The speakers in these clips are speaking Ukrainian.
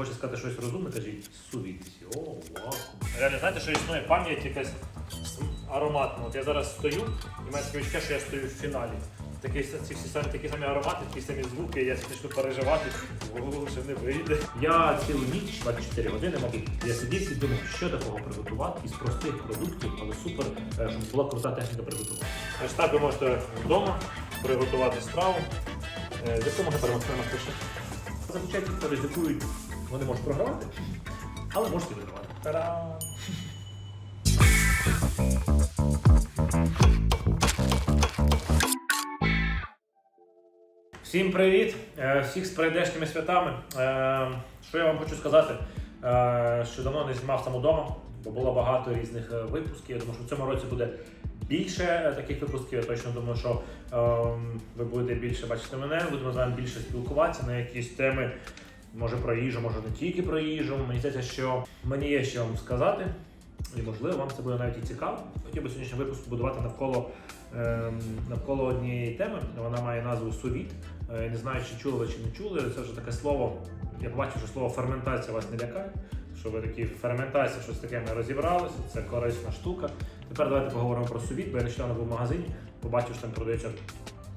хоче сказати щось розумне, кажіть сувітись. О, вау. Реально, знаєте, що існує пам'ять якась ароматна. От я зараз стою, і маю таке відчуття, що я стою в фіналі. Такі, ці всі самі, такі самі аромати, такі самі звуки, я почну переживати, о, ще не вийде. Я цілу ніч, 24 години, мабуть, я сидів і думав, що такого приготувати із простих продуктів, але супер, е, щоб була крута техніка приготування. Ось так ви можете вдома приготувати страву. Е, З якого ми перемогти на пише. Зазвичай ризикують, вони можуть програвати, але можуть і вигравати. Всім привіт! Е, Всіх з прийдешніми святами. Е, Що я вам хочу сказати? Е, Що давно не знімав сам удома, бо було багато різних випусків. Я думаю, що в цьому році буде більше таких випусків. Я точно думаю, що ем, ви будете більше бачити мене, будемо з вами більше спілкуватися на якісь теми. Може про їжу, може не тільки про їжу. Мені здається, що мені є що вам сказати, і можливо вам це буде навіть і цікаво. Хотів би сьогоднішній випуск будувати навколо, ем, навколо однієї теми. Вона має назву сувіт. Е, Не знаю, чи чули ви чи не чули. Це вже таке слово. Я побачив, що слово ферментація вас не лякає. Що ви такі ферментація, щось таке ми розібралися, це корисна штука. Тепер давайте поговоримо про сувіт, бо я нещодавно був в магазині, побачив, що там продаються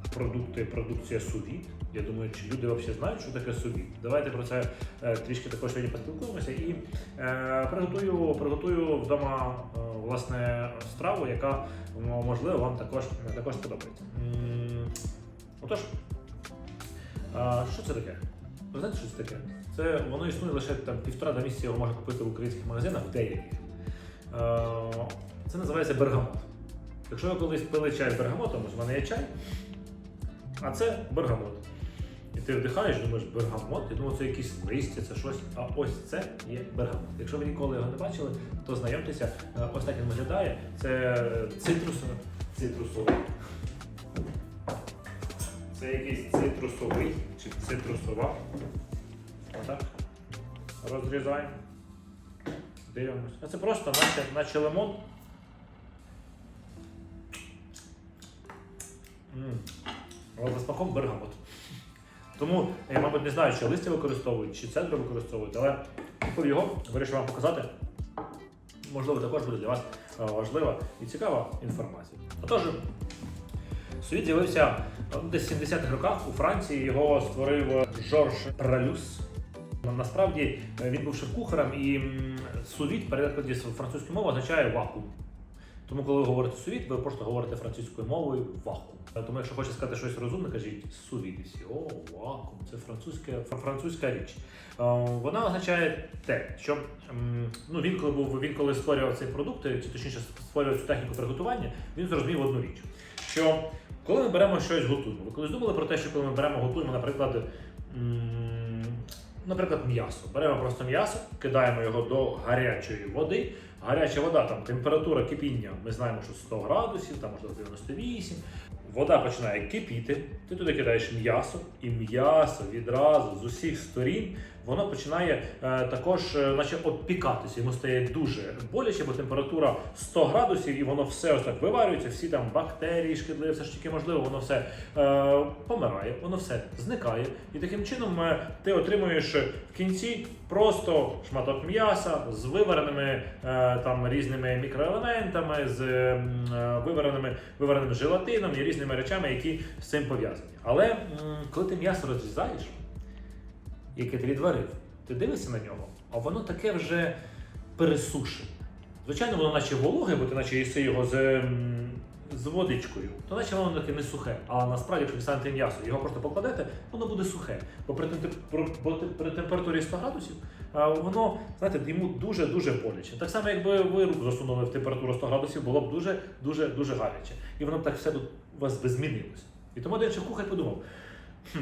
продукти, продукція сувіт. Я думаю, чи люди взагалі знають, що таке сувіт. Давайте про це е, трішки також сьогодні поспілкуємося і е, приготую, приготую вдома е, власне страву, яка можливо вам також, також сподобається. М, Отож, а, що це таке? Ви знаєте, що це таке? Це воно існує лише там півтора-два місяці його можна купити в українських магазинах, в деяких. Е, Це називається бергамот. Якщо ви колись пили чай з бергамотом, в мене є чай, а це бергамот. І ти вдихаєш, думаєш, бергамот, я думаю, це якісь листя, це щось. А ось це є бергамот. Якщо ви ніколи його не бачили, то знайомтеся. Е, Ось так він виглядає. Це цитрусовий. Цитрусовий. Це якийсь цитрусовий чи цитрусова. Отак. Розрізаємо. Дивимось. Це просто наче, наче лимон. М. Смаком бергамот. Тому я, мабуть, не знаю, чи листя використовують, чи цедру використовують, але купив його, вирішив вам показати. Можливо, також буде для вас е, важлива і цікава інформація. Отож, Світ з'явився е, десь в 70-х роках у Франції. Його створив е, Жорж Пралюс. Насправді е, він був шеф-кухарем, і сувіт, перекладі з французької мови, означає вакуум. Тому, коли ви говорите сувіт, ви просто говорите французькою мовою вакуум. Е, Тому, якщо хочете сказати щось розумне, кажіть сувітись. О, вакуум, це французька, французька річ. Е, Вона означає те, що ну, він, коли був він коли створював цей продукт, чи точніше створював цю техніку приготування, він зрозумів одну річ. Що коли ми беремо щось готуємо, ви колись думали про те, що коли ми беремо готуємо, наприклад, наприклад, м'ясо. Беремо просто м'ясо, кидаємо його до гарячої води. Гаряча вода, там температура кипіння, ми знаємо, що 100 градусів, там можливо 98. Вода починає кипіти, ти туди кидаєш м'ясо, і м'ясо відразу з усіх сторін воно починає е, також, е, наче обпікатися. Йому стає дуже боляче, бо температура 100 градусів, і воно все ось так виварюється, всі там бактерії, шкідливі, все ж таки можливо, воно все е, помирає, воно все зникає. І таким чином е, ти отримуєш в кінці просто шматок м'яса з вивареними е, там різними мікроелементами, з е, вивареними, вивареним желатином і різними речами, які з цим пов'язані. Але коли ти м'ясо розрізаєш, яке ти відварив, ти дивишся на нього, а воно таке вже пересушене. Звичайно, воно наче вологе, бо ти наче їси його з, ем, з водичкою, то наче воно таке не сухе. Але насправді, якщо дістанете м'ясо, його просто покладете, воно буде сухе. Бо при, бо при температурі 100 градусів воно, знаєте, йому дуже-дуже боляче. Так само, якби ви руку засунули в температуру 100 градусів, було б дуже-дуже дуже гаряче. І воно б так все у вас би змінилося. І тому один шеф-кухар подумав: хм,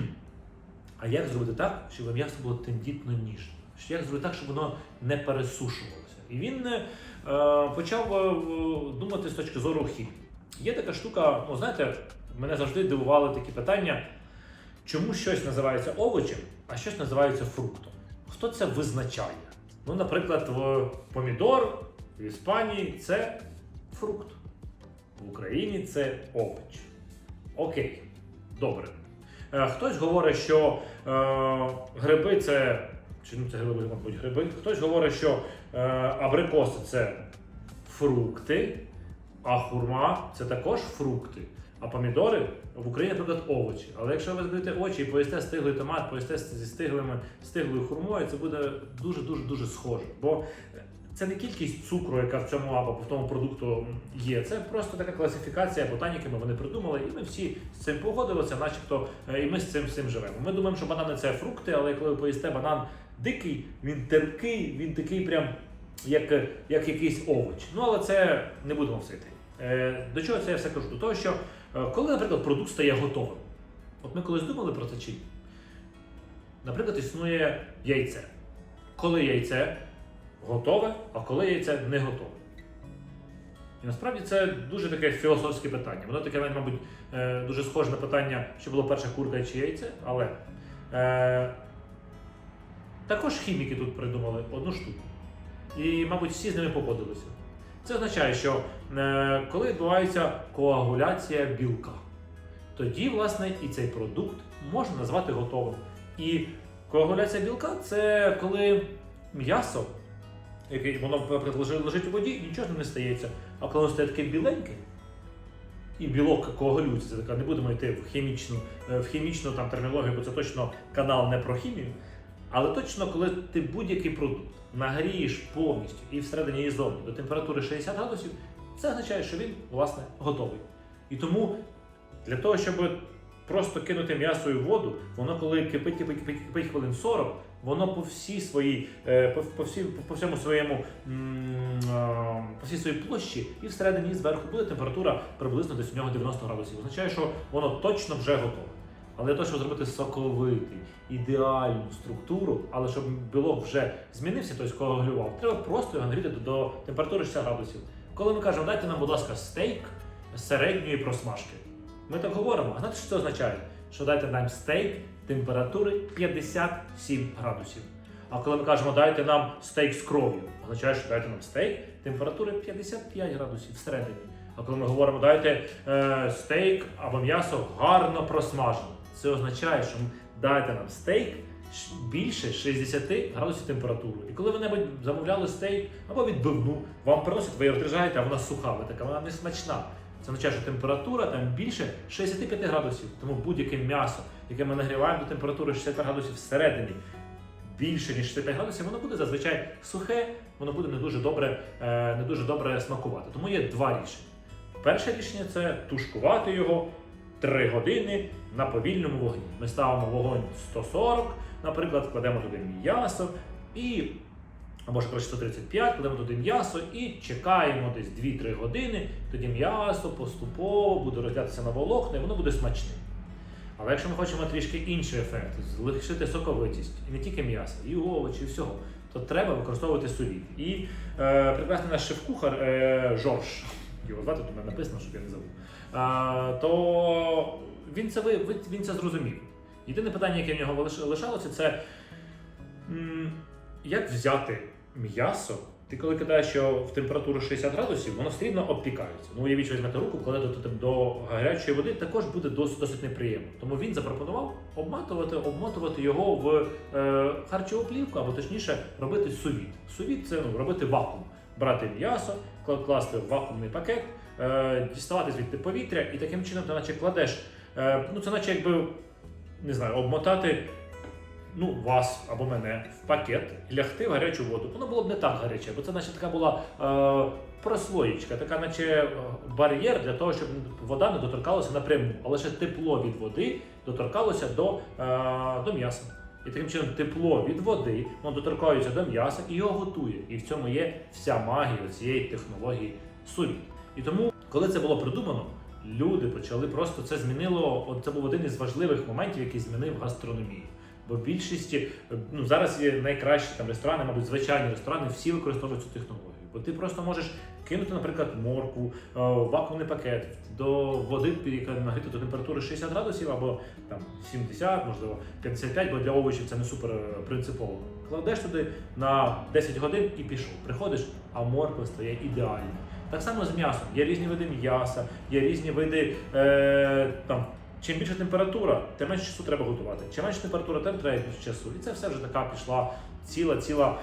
а як зробити так, щоб м'ясо було тендітно ніжне? Як зробити так, щоб воно не пересушувалося? І він е, почав е, думати з точки зору хімії. Є така штука, ну знаєте, мене завжди дивували такі питання, чому щось називається овочем, а щось називається фруктом. Хто це визначає? Ну, наприклад, в помідор в Іспанії це фрукт, в Україні це овоч. Окей, добре. Е, Хтось говорить, що е, гриби це чи ну, це гриби, мабуть, гриби. Хтось говорить, що е, абрикоси це фрукти, а хурма це також фрукти. А помідори в Україні, наприклад, овочі. Але якщо ви закриєте очі і поїсте стиглий томат, поїсте зі стиглими, стиглою хурмою, це буде дуже дуже дуже схоже. Бо це не кількість цукру, яка в цьому або в тому продукту є. Це просто така класифікація ботаніками. Вони придумали, і ми всі з цим погодилися, начебто, е, і ми з цим всім живемо. Ми думаємо, що банани це фрукти, але коли ви поїсте банан дикий, він терпкий, він такий прям як, як якийсь овоч. Ну але це не будемо все йти. Е, До чого це я все кажу? До того, що е, коли, наприклад, продукт стає готовим. От ми колись думали про це чи ні? Наприклад, існує яйце. Коли яйце готове, а коли яйце не готове. І насправді це дуже таке філософське питання. Воно таке, мабуть, е, дуже схоже на питання, що було перше курка чи яйце, але е, також хіміки тут придумали одну штуку. І, мабуть, всі з ними погодилися. Це означає, що е, коли відбувається коагуляція білка, тоді, власне, і цей продукт можна назвати готовим. І коагуляція білка це коли м'ясо, яке воно лежить- у воді, нічого не стається. А коли воно стає таке біленьке, і білок коагулюється, це така, не будемо йти в хімічну, е, в хімічну там, термінологію, бо це точно канал не про хімію. Але точно, коли ти будь-який продукт нагрієш повністю і всередині і зовні до температури 60 градусів, це означає, що він власне готовий. І тому для того, щоб просто кинути м'ясо і воду, воно коли кипить, кипить, кипить, кипить хвилин 40, воно по всій своїй, е, по, всій, по всьому своєму по всій своїй площі і всередині і зверху буде температура приблизно десь у нього 90 градусів. Означає, що воно точно вже готове. Але для того, щоб зробити соковитий, ідеальну структуру, але щоб білок вже змінився, тобто коагулював, треба просто його нагріти до температури 60 градусів. Коли ми кажемо, дайте нам, будь ласка, стейк середньої просмажки, ми так говоримо. А знаєте, що це означає? Що дайте нам стейк температури 57 градусів. А коли ми кажемо, дайте нам стейк з кров'ю, означає, що дайте нам стейк температури 55 градусів всередині. А коли ми говоримо, дайте е, стейк або м'ясо гарно просмажене, це означає, що дайте нам стейк більше 60 градусів температури. І коли ви небудь замовляли стейк або відбивну, вам приносять, ви її а вона суха, ви така, вона не смачна. Це означає, що температура там більше 65 градусів. Тому будь-яке м'ясо, яке ми нагріваємо до температури 60 градусів всередині, більше ніж 65 градусів, воно буде зазвичай сухе, воно буде не дуже добре, е, не дуже добре смакувати. Тому є два рішення. Перше рішення це тушкувати його 3 години на повільному вогні. Ми ставимо вогонь 140, наприклад, кладемо туди м'ясо і. Або ж коротше 135, кладемо туди м'ясо і чекаємо десь 2-3 години. Тоді м'ясо поступово буде розділятися на волокна і воно буде смачним. Але якщо ми хочемо трішки інший ефект, залишити соковитість, і не тільки м'яса, і овочі, і всього, то треба використовувати сувід. І е, прекрасний наш шеф-кухар е, Жорж, його звати, тут написано, щоб я не забув. Е, то він це, він це зрозумів. Єдине питання, яке в нього лишалося, це як взяти м'ясо. Ти коли кидаєш його в температуру 60 градусів, воно все рівно обпікається. Ну, уявіть, що візьмете руку, кладете до, гарячої води, також буде досить, досить неприємно. Тому він запропонував обматувати, обмотувати його в е, харчову плівку, або точніше робити сувіт. Сувіт це ну, робити вакуум, брати м'ясо, кла- класти в вакуумний пакет, е, діставати звідти повітря, і таким чином ти наче кладеш. Е, ну це наче якби не знаю, обмотати ну, вас або мене в пакет лягти в гарячу воду. Воно було б не так гаряче, бо це наче така була е, прослоєчка, така, наче е, бар'єр для того, щоб вода не доторкалася напряму, а лише тепло від води доторкалося до, е, до м'яса. І таким чином тепло від води воно доторкається до м'яса і його готує. І в цьому є вся магія цієї технології сувіт. І тому, коли це було придумано, люди почали просто це змінило. Це був один із важливих моментів, який змінив гастрономію. Бо більшості ну зараз є найкращі там ресторани, мабуть, звичайні ресторани, всі використовують цю технологію. Бо ти просто можеш кинути, наприклад, морку, е, вакуумний пакет до води, яка нагріта до температури 60 градусів або там 70, можливо, 55, бо для овочів це не супер е, принципово. Кладеш туди на 10 годин і пішов. Приходиш, а морква стає ідеальна. Так само з м'ясом. Є різні види м'яса, є різні види е, там чим більша температура, тим менше часу треба готувати. Чим менше температура, тим треба більше часу. І це все вже така пішла ціла, ціла,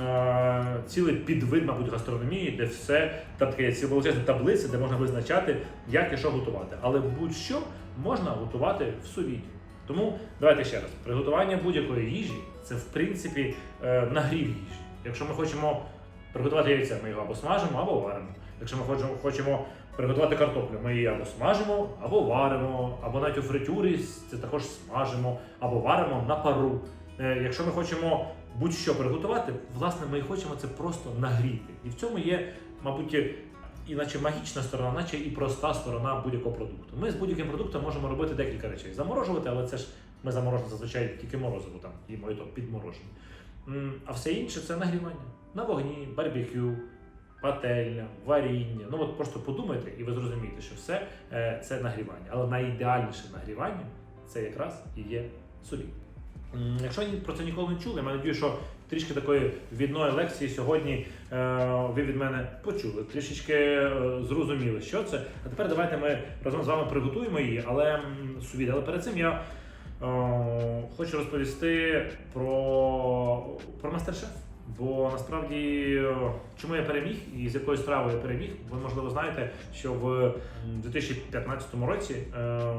е, цілий підвид, мабуть, гастрономії, де все там таке ціла таблиця, де можна визначати, як і що готувати. Але будь-що можна готувати в сувіді. Тому давайте ще раз: приготування будь-якої їжі це в принципі е, нагрів їжі. Якщо ми хочемо приготувати яйця, ми його або смажимо, або варимо. Якщо ми хочемо, хочемо приготувати картоплю, ми її або смажимо, або варимо, або навіть у фритюрі це також смажимо, або варимо на пару. Е, Якщо ми хочемо будь-що приготувати, власне, ми хочемо це просто нагріти. І в цьому є, мабуть, і наче магічна сторона, наче і проста сторона будь-якого продукту. Ми з будь-яким продуктом можемо робити декілька речей. Заморожувати, але це ж ми заморожуємо зазвичай тільки морозиво там і то підморожені. А все інше це нагрівання на вогні, барбекю, пательня, варіння. Ну от просто подумайте, і ви зрозумієте, що все е, це нагрівання. Але найідеальніше нагрівання це якраз і є собі. М, Якщо про це ніколи не чули, я надію, що трішки такої відної лекції сьогодні е, ви від мене почули, трішечки е, зрозуміли, що це. А тепер давайте ми разом з вами приготуємо її, але сувід. Але перед цим я хочу розповісти про, про мастер-шеф. Бо насправді, е, чому я переміг і з якою стравою я переміг, ви можливо знаєте, що в 2015 році е,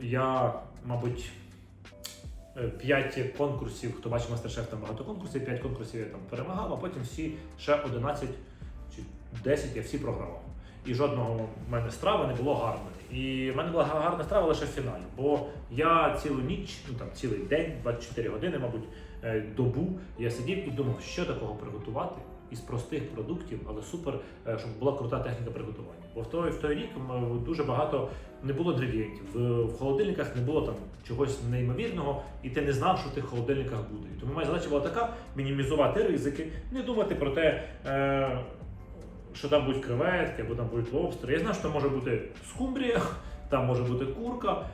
я, мабуть, е, п'ять конкурсів, хто бачив мастер-шеф, там багато конкурсів, п'ять конкурсів я там перемагав, а потім всі ще 11 чи 10 я всі програвав. І жодного в мене страви не було гарної. І в мене була гарна страва лише в фіналі. Бо я цілу ніч, ну там цілий день, 24 години, мабуть, е, добу, я сидів і думав, що такого приготувати із простих продуктів, але супер, е, щоб була крута техніка приготування. Бо в той, в той рік дуже багато не було інгредієнтів. В, в холодильниках не було там чогось неймовірного, і ти не знав, що в тих холодильниках буде. І тому моя задача була така: мінімізувати ризики, не думати про те. Е, що там будуть креветки, або там будуть лобстери. Я знав, що там може бути скумбрія, там може бути курка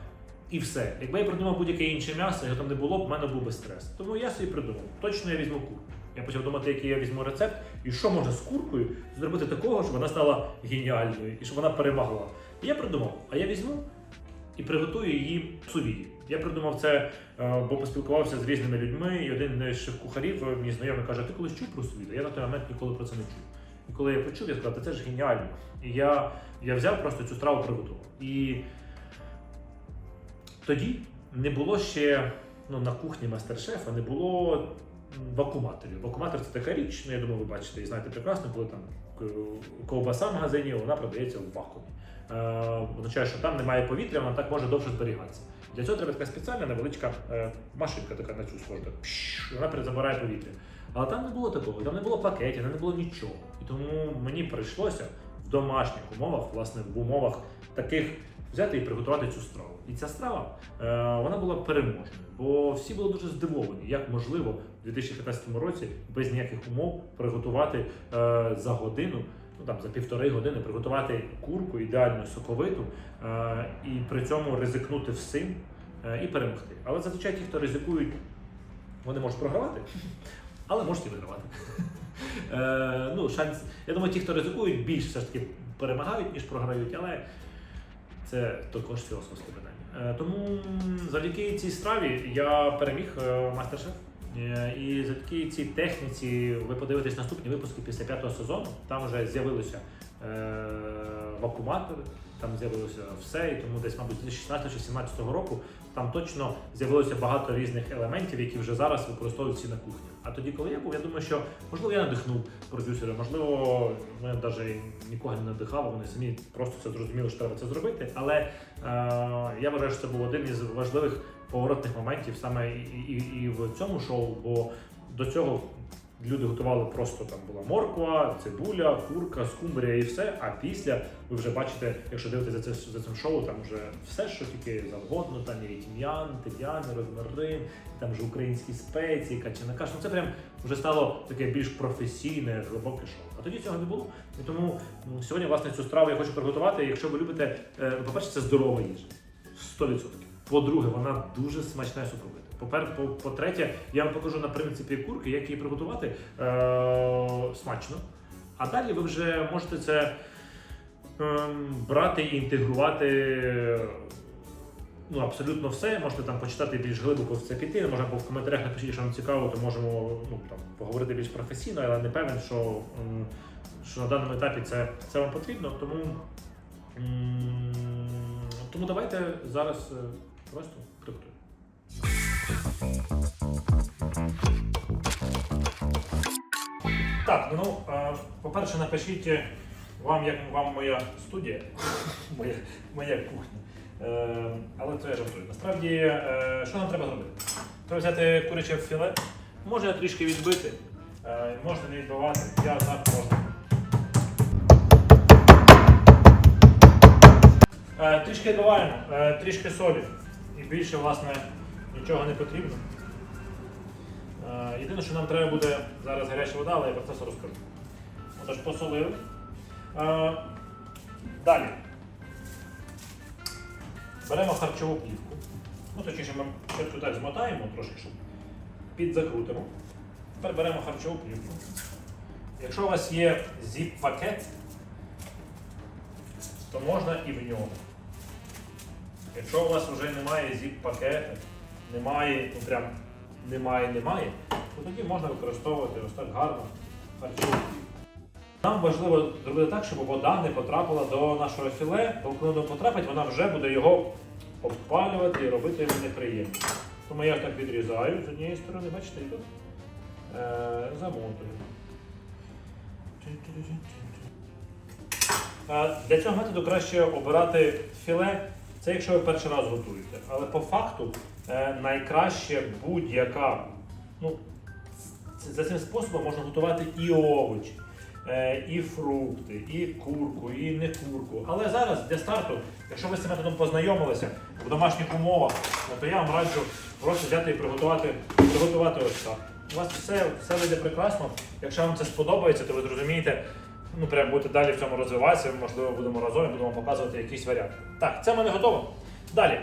і все. Якби я придумав будь-яке інше м'ясо, його там не було б, в мене був би стрес. Тому я собі придумав. Точно я візьму курку. Я почав думати, який я візьму рецепт, і що можна з куркою зробити такого, щоб вона стала геніальною і щоб вона перемогла. І я придумав, а я візьму і приготую її в сувіді. Я придумав це, е, бо поспілкувався з різними людьми, і один з шеф-кухарів е, мені знайомий каже, ти колись чув про сувіду? Я на той момент ніколи про це не чув. І коли я почув, я сказав, «Та це ж геніально. І я, я взяв просто цю страву приготував. І тоді не було ще ну, на кухні мастер-шефа, не було вакууматорів. Вакууматор це така річ, ну я думаю, ви бачите і знаєте прекрасно, коли там ковбаса в магазині, вона продається в вакуумі. Е, означає, що там немає повітря, вона так може довше зберігатися. Для цього треба така спеціальна невеличка е, машинка, така на цю схожа. Вона перезабирає повітря. Але там не було такого, там не було пакетів, там не було нічого. І тому мені прийшлося в домашніх умовах, власне, в умовах таких взяти і приготувати цю страву. І ця страва е, вона була переможною, бо всі були дуже здивовані, як можливо в 2015 році без ніяких умов приготувати е, за годину. Ну там за півтори години приготувати курку ідеально соковиту е, і при цьому ризикнути всім е, і перемогти. Але зазвичай ті, хто ризикують, вони можуть програвати, але можуть і вигравати. Е, ну, шанс. Я думаю, ті, хто ризикують, більш все ж таки перемагають, ніж програють, але це також філософське питання. Е, тому завдяки цій страві я переміг е, мастер-шеф. Е, І завдяки цій техніці ви подивитесь наступні випуски після п'ятого сезону. Там вже з'явилися вакууматори, там з'явилося все, і тому десь, мабуть, з 2016 чи 2017 року там точно з'явилося багато різних елементів, які вже зараз використовуються на кухні. А тоді, коли я був, я думаю, що можливо я надихнув продюсера, можливо, ми навіть нікого не надихав, вони самі просто це зрозуміли, що треба це зробити. Але е, я вважаю, що це був один із важливих поворотних моментів саме і, і, і в цьому шоу, бо до цього люди готували просто там була морква, цибуля, курка, скумбрія і все. А після ви вже бачите, якщо дивитися за, це, за цим шоу, там вже все, що тільки завгодно, там і тім'ян, тим'ян, розмарин, там вже українські спеції, качана каша. Ну це прям вже стало таке більш професійне, глибоке шоу. А тоді цього не було. І тому м, сьогодні, власне, цю страву я хочу приготувати. Якщо ви любите, е, ну, по-перше, це здорова їжа. 100%. По-друге, вона дуже смачна і соковита. Попер, по- по-третє, я вам покажу на принципі курки, як її приготувати е- смачно. А далі ви вже можете це ем, брати і інтегрувати ну, абсолютно все. Можете там почитати більш глибоко в це піти. Може, або в коментарях напишіть, що вам цікаво, то можемо ну, там, поговорити більш професійно, але не певен, що, що на даному етапі це, це вам потрібно. Тому, тому давайте зараз е, просто приготуємо. Так, ну, по-перше, напишіть е, вам, як вам моя студія, моя, моя кухня. Е, але це я жартую. Насправді, е, що нам треба зробити? Треба взяти куряче філе, можна трішки відбити, можна не відбивати, я так можна. Е, трішки відбиваємо, трішки солі. І більше, власне, нічого не потрібно. Е, Єдине, що нам треба буде зараз гаряча вода, але я про це все розкажу. Отож, посолили. Е, Далі. Беремо харчову плівку. Ну, точніше, ми спочатку так змотаємо трошки, щоб підзакрутимо. Тепер беремо харчову плівку. Якщо у вас є зіп-пакет, то можна і в ньому. Якщо у вас вже немає зіп-пакета, немає, ну прям немає, немає, то тоді можна використовувати ось так гарно плівку. Нам важливо зробити так, щоб вода не потрапила до нашого філе, бо коли воно потрапить, вона вже буде його обпалювати і робити йому неприємно. Тому я так відрізаю з однієї сторони, бачите, і тут е, замотую. Е, Для цього методу краще обирати філе, це якщо ви перший раз готуєте. Але по факту найкраще будь-яка. Ну, за цим способом можна готувати і овочі, е, і фрукти, і курку, і не курку. Але зараз для старту, якщо ви з цим методом познайомилися в домашніх умовах, ну, то я вам раджу просто взяти і приготувати, приготувати ось так. У вас все, все вийде прекрасно. Якщо вам це сподобається, то ви зрозумієте, ну прям будете далі в цьому розвиватися, можливо, будемо разом і будемо показувати якісь варіанти. Так, це в мене готово. Далі.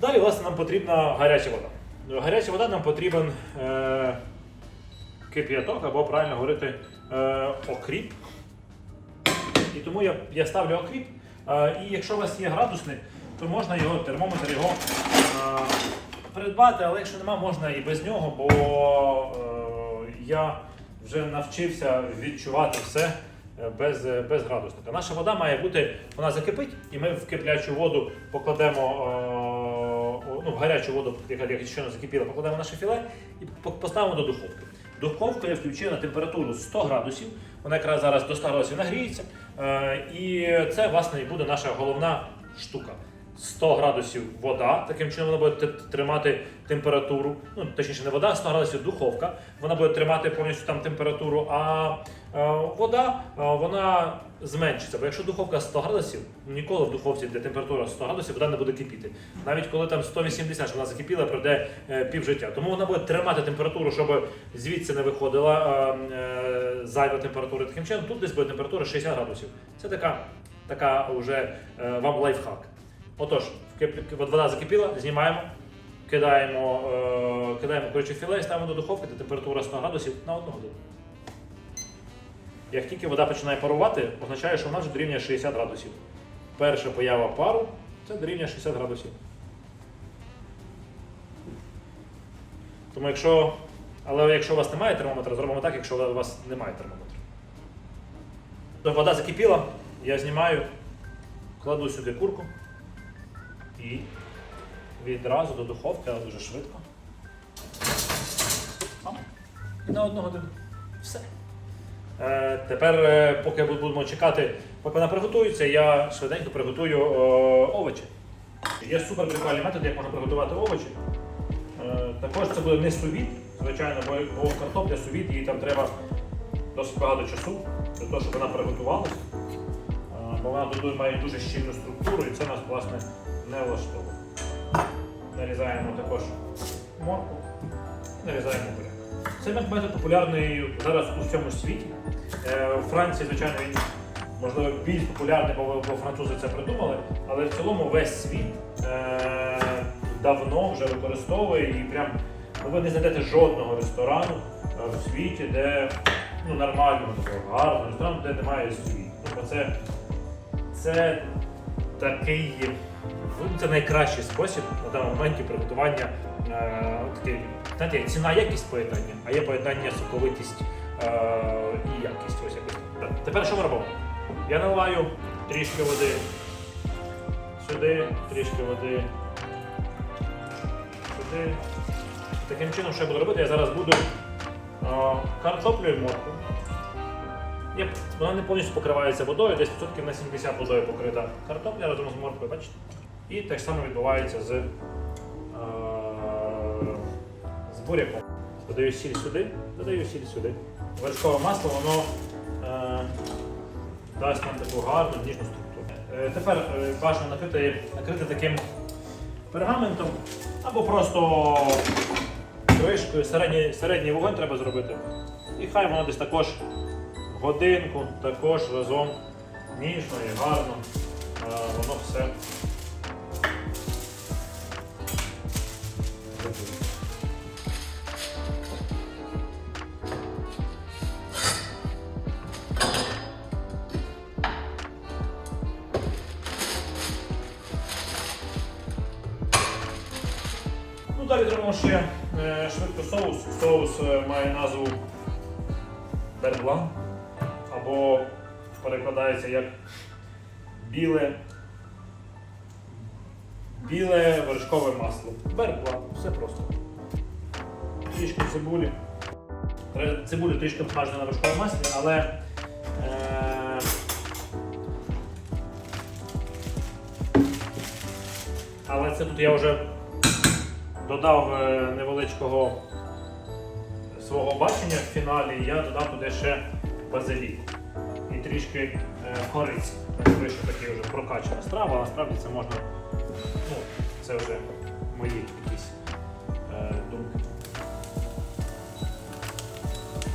Далі, власне, нам потрібна гаряча вода. Гаряча вода нам потрібен е, кип'яток, або правильно говорити, е, окріп. І тому я, я ставлю окріп. Е, і якщо у вас є градусник, то можна його, термометр його е, придбати, але якщо нема, можна і без нього, бо е, я вже навчився відчувати все е, без, без градусника. Наша вода має бути, вона закипить, і ми в киплячу воду покладемо, е, ну, в гарячу воду, яка щойно закипіла, покладемо наше філе і поставимо до духовки. Духовку я включив на температуру 100 градусів, вона якраз зараз до 100 градусів нагріється. Е, і це, власне, і буде наша головна штука. 100 градусів вода, таким чином вона буде тримати температуру, ну точніше не вода, 100 градусів духовка, вона буде тримати повністю там температуру, а е, вода е, вона зменшиться. Бо якщо духовка 100 градусів, ніколи в духовці, де температура 100 градусів, вода не буде кипіти. Навіть коли там 180, щоб вона закипіла, пройде е, півжиття. Тому вона буде тримати температуру, щоб звідси не виходила зайва температура. Таким чином, тут десь буде температура 60 градусів. Це така, така вже вам лайфхак. Отож, вода закипіла, знімаємо, кидаємо, е, кидаємо куряче філе і ставимо до духовки, де температура 100 градусів на 1 годину. Як тільки вода починає парувати, означає, що вона вже дорівнює 60 градусів. Перша поява пару це дорівнює 60 градусів. Тому якщо. Але якщо у вас немає термометра, зробимо так, якщо у вас немає термометра. То вода закипіла, я знімаю, кладу сюди курку і відразу до духовки, але дуже швидко. І на одну годину. Все. Е, тепер, е, поки будемо чекати, поки вона приготується, я швиденько приготую е, овочі. Є супер прикольний метод, як можна приготувати овочі. Е, також це буде не сувід, звичайно, бо, бо картопля сувід, їй там треба досить багато часу для того, щоб вона приготувалася. Е, бо вона має дуже щільну структуру і це нас власне не влаштовує. Нарізаємо також морку, нарізаємо буряк. Цей метод популярний зараз у всьому світі. Е, У Франції, звичайно, він можливо більш популярний, бо, французи це придумали, але в цілому весь світ е, давно вже використовує і прям ну, ви не знайдете жодного ресторану е, в світі, де ну, нормального такого гарного ресторану, де немає світу. Ну, бо це, це такий це найкращий спосіб на даному моменті приготування е, такий, знаєте, ціна якість поєднання, а є поєднання соковитість е, і якість. Ось якось. Тепер що ми робимо? Я наливаю трішки води сюди, трішки води сюди. Таким чином, що я буду робити, я зараз буду е, картоплю і моркву. Я, вона не повністю покривається водою, десь відсотків на 70 водою покрита картопля разом з морквою, бачите? І те ж саме відбувається з, е, з буряком. Додаю сіль сюди, додаю сіль сюди. Вершкове масло, воно е, дасть нам таку гарну ніжну структуру. Е, тепер е, накрити, накрити таким пергаментом або просто кришкою, середній, середній вогонь треба зробити. І хай воно десь також годинку, також разом ніжно і гарно. е, Воно все. Перекладається як біле, біле вершкове масло. Берблан, все просто. Трішки цибулі. Цибулю трішки обсмажена на вершковому маслі, але е, але це тут я вже додав е, невеличкого свого бачення в фіналі, я додав туди ще базилік трішки е, кориці. Так вийшов такий вже прокачана страва, а насправді це можна, ну, це вже мої якісь е, думки.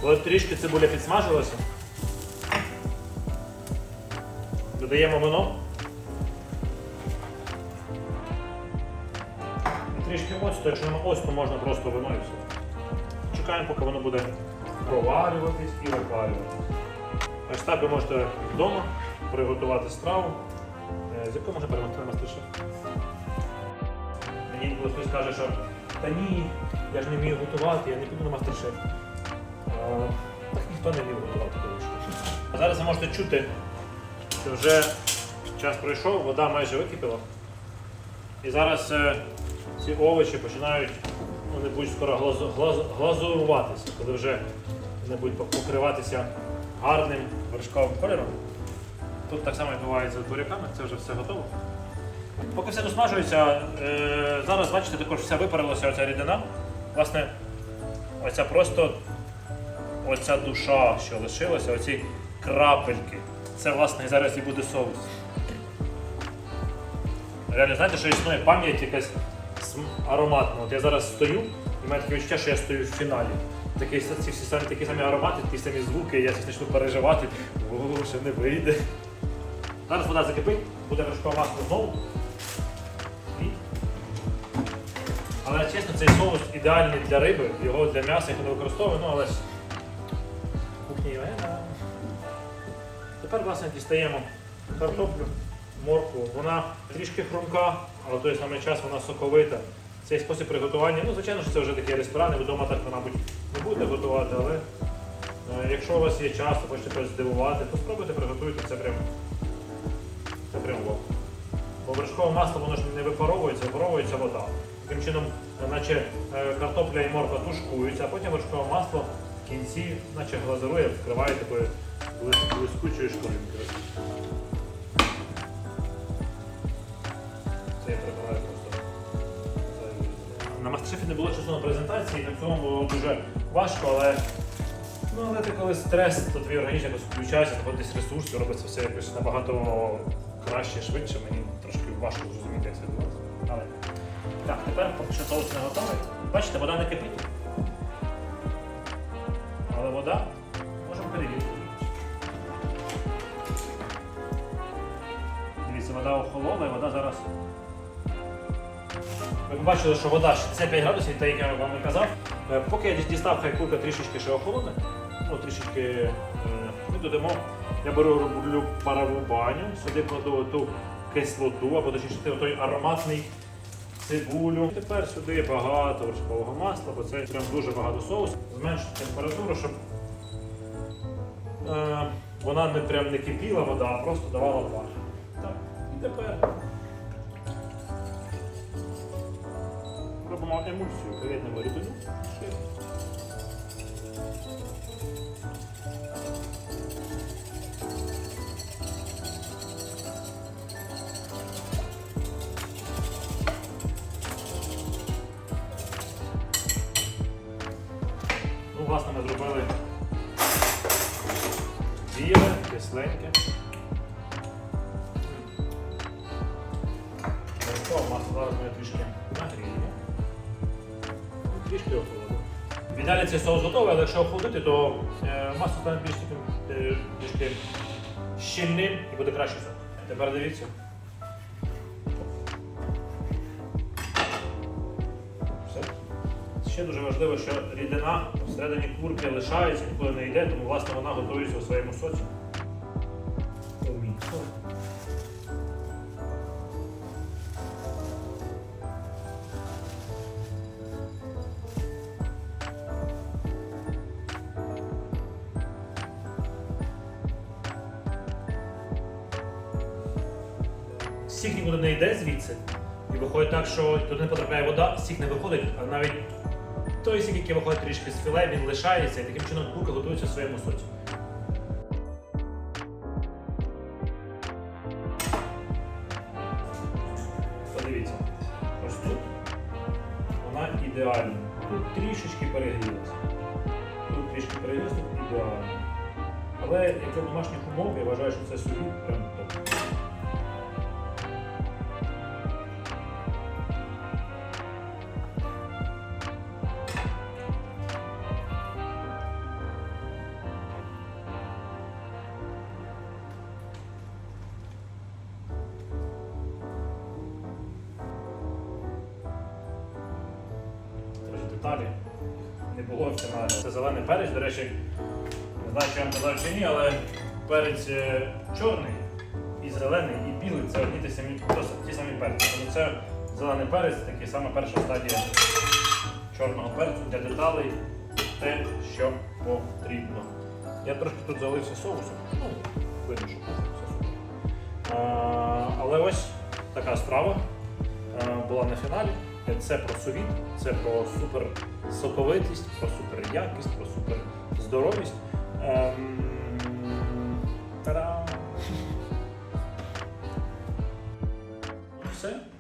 Коли трішки цибуля підсмажилася, додаємо вино. Трішки оцту, якщо нема оцту, можна просто вино і все. Чекаємо, поки воно буде проварюватись і випарюватись. Ось ви можете вдома приготувати страву, е, з якою можна перемогти на мастер-шеф. Хтось каже, що та ні, я ж не вмію готувати, я не піду на мастер-шеф. Так ніхто не вмів готувати. А зараз ви можете чути, що вже час пройшов, вода майже википіла. І зараз е, ці овочі починають ну, не будуть скоро глазу, глазу, глазуруватися, коли вже не будуть покриватися гарним вершковим кольором. Тут так само відбувається з буряками, це вже все готово. Поки все досмажується, е, зараз бачите, також вся випарилася оця рідина. Власне, оця просто оця душа, що лишилася, оці крапельки. Це власне зараз і буде соус. Реально, знаєте, що існує пам'ять якась ароматна. От я зараз стою, і мене таке відчуття, що я стою в фіналі. Такі, всі самі, такі самі аромати, ті самі звуки, я щось почну переживати. О, ще не вийде. Зараз вода закипить, буде вершкове масло знову. Але чесно, цей соус ідеальний для риби, його для м'яса я не використовую, ну але ж кухні Євгена. Тепер власне дістаємо картоплю, моркву. Вона трішки хрумка, але в той самий час вона соковита. Цей спосіб приготування, ну звичайно, що це вже такі ресторани, вдома так, ви, мабуть, не будете готувати, але е, якщо у вас є час, ви хочете когось здивувати, то спробуйте приготуйте це прям. Це прям вау. Бо вершкове масло воно ж не випаровується, випаровується вода. Таким чином, е, наче е, картопля і морква тушкуються, а потім вершкове масло в кінці, наче глазурує, вкриває такою блис- блискучою шкуринкою. Не було часу на презентації, на цьому було дуже важко, але, ну, але ти коли стрес, то твій організм якось включається, знаходитись ресурси, робиться все якось набагато краще, швидше. Мені трошки важко зрозуміти, як це відбувається. Але так, тепер поки що соус не готовий. Бачите, вода не кипить. Але вода побачили, що вода 65 градусів, та як я вам і казав. Е, Поки я дістав, хай курка трішечки ще охолоне, ну трішечки е, ми додамо. Я беру роблю парову баню, сюди кладу ту кислоту, або точніше той ароматний цибулю. Тепер сюди багато вершкового масла, бо це прям дуже багато соусу. Зменшити температуру, щоб е, вона не прям не кипіла вода, а просто давала пар. Так, і тепер робимо емульсію, поєднуємо рідину. Соус готовий, але якщо охолодити, то е, масло стане більш таким е, трішки щільним і буде краще соус. Тепер дивіться. Ще дуже важливо, що рідина всередині курки лишається, ніколи не йде, тому власне вона готується у своєму соці. Потрапляє вода, сік не виходить, а навіть той сік, який виходить трішки з філе, він лишається і таким чином курка готується в своєму соці. Подивіться, ось тут вона ідеальна. Тут трішечки перегрілася. Тут трішки перегрілася, тут ідеально. Але як для домашніх умов, я вважаю, що це собі прям топ. Перець е, чорний і зелений, і білий це одні ті самі, ті самі перці. Тому це зелений перець, такий саме перша стадія чорного перцю для деталей, те, що потрібно. Я трошки тут залився соусом. Ну, видно, що супер. А, Але ось така страва е, була на фіналі. Це про совіт, це про супер соковитість, про супер якість, про супер здоровість.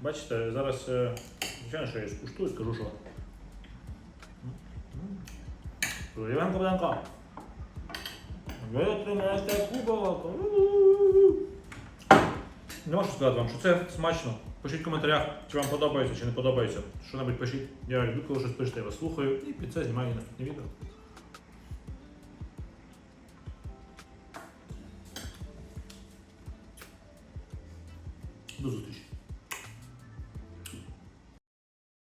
Бачите, зараз, е, звичайно, що я скуштую, скажу, що. Євген Коваленко. Ви отримаєте кубок. Не можу сказати вам, що це смачно. Пишіть в коментарях, чи вам подобається, чи не подобається. Що-небудь пишіть. Я люблю, коли щось пишете, я вас слухаю і під це знімаю наступне відео. До зустрічі.